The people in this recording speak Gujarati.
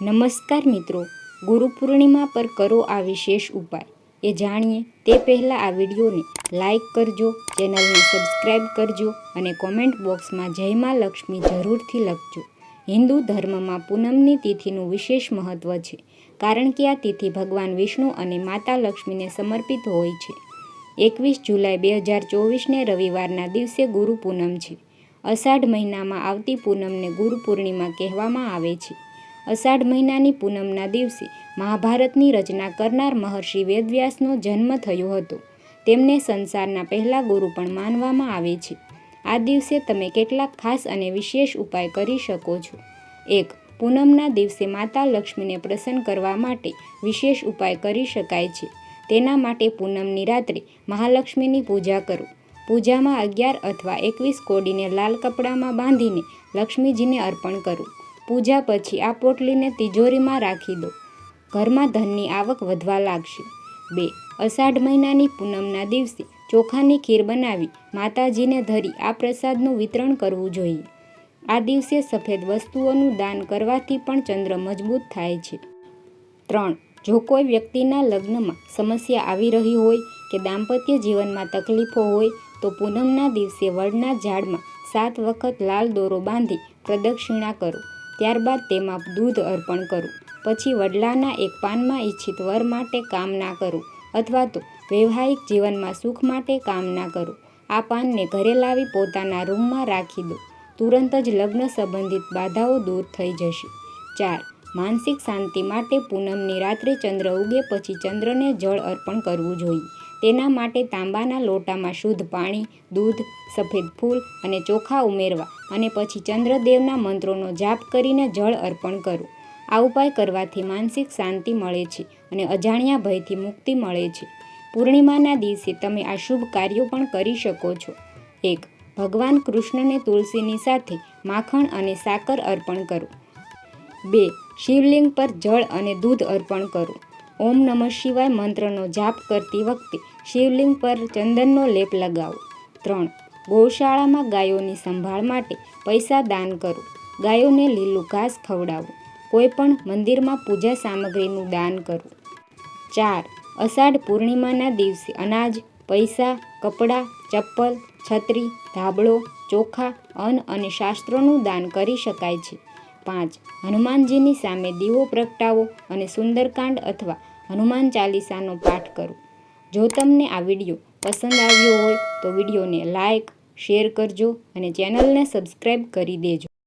નમસ્કાર મિત્રો, ગુરુ પૂર્ણિમા પર કરો આ વિશેષ ઉપાય એ જાણીએ તે પહેલાં આ વિડીયોને લાઈક કરજો, ચેનલને સબસ્ક્રાઈબ કરજો અને કોમેન્ટ બોક્સમાં જય માં લક્ષ્મી જરૂરથી લખજો. હિન્દુ ધર્મમાં પૂનમની તિથિનું વિશેષ મહત્ત્વ છે, કારણ કે આ તિથિ ભગવાન વિષ્ણુ અને માતા લક્ષ્મીને સમર્પિત હોય છે. એકવીસ જુલાઈ બે હજાર ચોવીસને રવિવારના દિવસે ગુરુ પૂનમ છે. અષાઢ મહિનામાં આવતી પૂનમને ગુરુ પૂર્ણિમા કહેવામાં આવે છે. અષાઢ મહિનાની પૂનમના દિવસે મહાભારતની રચના કરનાર મહર્ષિ વેદવ્યાસનો જન્મ થયો હતો. તેમને સંસારના પહેલા ગુરુ પણ માનવામાં આવે છે. આ દિવસે તમે કેટલાક ખાસ અને વિશેષ ઉપાય કરી શકો છો. એક, પૂનમના દિવસે માતા લક્ષ્મીને પ્રસન્ન કરવા માટે વિશેષ ઉપાય કરી શકાય છે. તેના માટે પૂનમની રાત્રે મહાલક્ષ્મીની પૂજા કરો. પૂજામાં અગિયાર અથવા એકવીસ કોડીને લાલ કપડામાં બાંધીને લક્ષ્મીજીને અર્પણ કરો. પૂજા પછી આ પોટલીને તિજોરીમાં રાખી દો. ઘરમાં ધનની આવક વધવા લાગશે. બે, અષાઢ મહિનાની પૂનમના દિવસે ચોખાની ખીર બનાવી માતાજીને ધરી આ પ્રસાદનું વિતરણ કરવું જોઈએ. આ દિવસે સફેદ વસ્તુઓનું દાન કરવાથી પણ ચંદ્ર મજબૂત થાય છે. ત્રણ, જો કોઈ વ્યક્તિના લગ્નમાં સમસ્યા આવી રહી હોય કે દાંપત્ય જીવનમાં તકલીફો હોય, તો પૂનમના દિવસે વડના ઝાડમાં સાત વખત લાલ દોરો બાંધી પ્રદક્ષિણા કરો. ત્યારબાદ તેમાં દૂધ અર્પણ કરું. પછી વડલાના એક પાનમાં ઈચ્છિત વર માટે કામના કરું અથવા તો વૈવાહિક જીવનમાં સુખ માટે કામના કરું. આ પાનને ઘરે લાવી પોતાના રૂમમાં રાખી દો તુરંત જ લગ્ન સંબંધિત બાધાઓ દૂર થઈ જશે. ચાર. માનસિક શાંતિ માટે પૂનમની રાત્રે ચંદ્ર ઉગે પછી ચંદ્રને જળ અર્પણ કરવું જોઈએ. તેના માટે તાંબાના લોટામાં શુદ્ધ પાણી, દૂધ, સફેદ ફૂલ અને ચોખા ઉમેરવા અને પછી ચંદ્રદેવના મંત્રોનો જાપ કરીને જળ અર્પણ કરવું. આ ઉપાય કરવાથી માનસિક શાંતિ મળે છે અને અજાણ્યા ભયથી મુક્તિ મળે છે. પૂર્ણિમાના દિવસે તમે આ શુભ કાર્યો પણ કરી શકો છો. એક, ભગવાન કૃષ્ણને તુલસીની સાથે માખણ અને સાકર અર્પણ કરો. બે, શિવલિંગ પર જળ અને દૂધ અર્પણ કરો. ઓમ નમઃ શિવાય મંત્રનો જાપ કરતી વખતે શિવલિંગ પર ચંદનનો લેપ લગાવો. ત્રણ, ગૌશાળામાં ગાયોની સંભાળ માટે પૈસા દાન કરો. ગાયોને લીલું ઘાસ ખવડાવો. કોઈપણ મંદિરમાં પૂજા સામગ્રીનું દાન કરો. ચાર, અષાઢ પૂર્ણિમાના દિવસે અનાજ, પૈસા, કપડાં, ચપ્પલ, છત્રી, ધાબળો, ચોખા, અન્ન અને શાસ્ત્રોનું દાન કરી શકાય છે. પાંચ. હનુમાનજીની સામે દીવો પ્રગટાવો અને સુંદરકાંડ અથવા હનુમાન ચાલીસાનો પાઠ કરો. જો તમને આ વીડિયો પસંદ આવ્યો હોય તો વિડીયોને લાઇક શેર કરજો અને ચેનલને સબસ્ક્રાઈબ કરી દેજો.